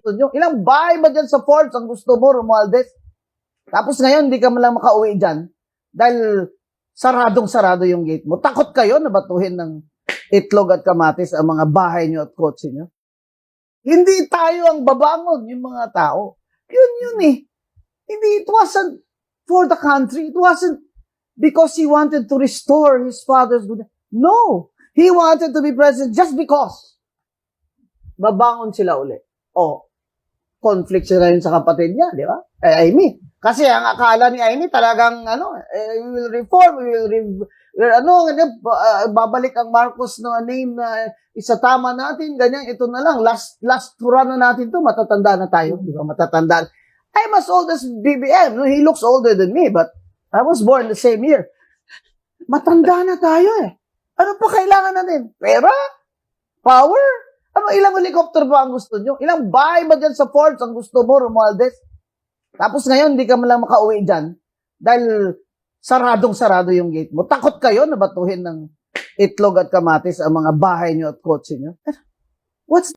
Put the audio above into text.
gusto nyo? Ilang bahay ba dyan sa Forbes ang gusto mo, Romualdez? Tapos ngayon, hindi ka man lang makauwi dyan dahil saradong-sarado yung gate mo. Takot kayo na batuhin ng itlog at kamatis ang mga bahay nyo at kotse nyo? Hindi tayo ang babangon, yung mga tao. Yun yun eh. Hindi, it wasn't for the country. It wasn't because he wanted to restore his father's good. No. He wanted to be president just because. Babangon sila uli. O, conflict sila yun sa kapatid niya, di ba? Eh, Amy. Kasi ang akala ni Amy talagang, ano, eh, we will reform, we will, re- will ano, ah, babalik ang Marcos na name na isa tama natin, ganyan, ito na lang, last, last tura na natin to, matatanda na tayo, di ba? Matatanda. I'm as old as BBM. No? He looks older than me, but I was born the same year. Matanda na tayo eh. Ano pa kailangan natin? Pera? Power? Ilang helicopter ba ang gusto nyo? Ilang bahay ba dyan sa Forbes ang gusto mo, Romualdez? Tapos ngayon, hindi ka man lang makauwi dyan dahil saradong-sarado yung gate mo. Takot kayo na batuhin ng itlog at kamatis ang mga bahay nyo at kotse nyo. What's